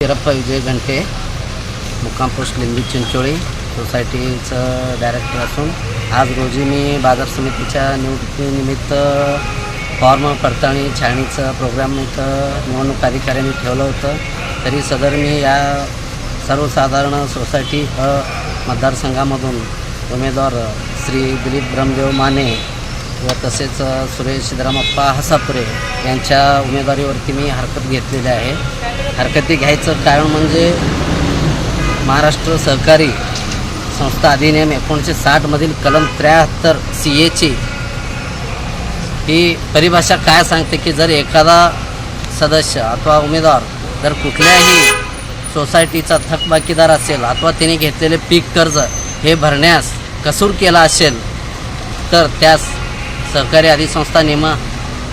वीरप्पा विजय घंटे मुक्काम पोस्ट लिंबी चिंचोळी सोसायटीचं डायरेक्टर असून आज रोजी मी बाजार समितीच्या निवडणुकीनिमित्त फॉर्म पडताळणी छाननीचं प्रोग्राम इथं निवडणूक अधिकाऱ्यांनी ठेवलं होतं. तरी सदर मी या सर्वसाधारण सोसायटी ह मतदारसंघामधून उमेदवार श्री दिलीप ब्रह्मदेव माने व तसेच सुरेश सिद्धरामप्पा हसापुरे यांच्या उमेदवारीवरती मी हरकत घेतलेली आहे. हरकती घ्यायचं कारण म्हणजे महाराष्ट्र सहकारी संस्था अधिनियम एकोणीसशे साठमधील कलम त्र्याहत्तर सी एची ही परिभाषा काय सांगते की जर एखादा सदस्य अथवा उमेदवार जर कुठल्याही सोसायटीचा थकबाकीदार असेल अथवा तिने घेतलेले पीक कर्ज हे भरण्यास कसूर केला असेल तर त्यास सहकारी अधिसंस्था नियम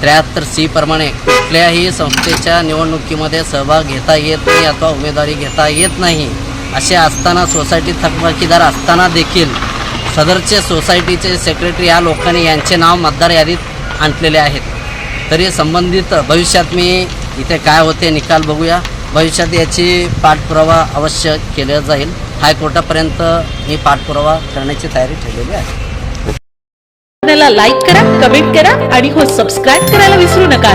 त्र्याहत्तर सी प्रमाणे कुठल्याही संस्थेच्या निवडणुकीमध्ये सहभाग घेता येत नाही अथवा उमेदवारी घेता येत नाही असे असताना सोसायटी थकबाकीदार असताना देखील सदरचे सोसायटीचे सेक्रेटरी या लोकांनी यांचे नाव मतदार यादीत आणलेले आहेत. तरी संबंधित भविष्यात मी इथे काय होते निकाल बघूया. भविष्यात याची पाठपुरावा अवश्य केला जाईल. हायकोर्टापर्यंत मी पाठपुरावा करण्याची तयारी ठेवलेली आहे. लाईक करा कमेंट करा आणि हो सबस्क्राईब करायला विसरू नका.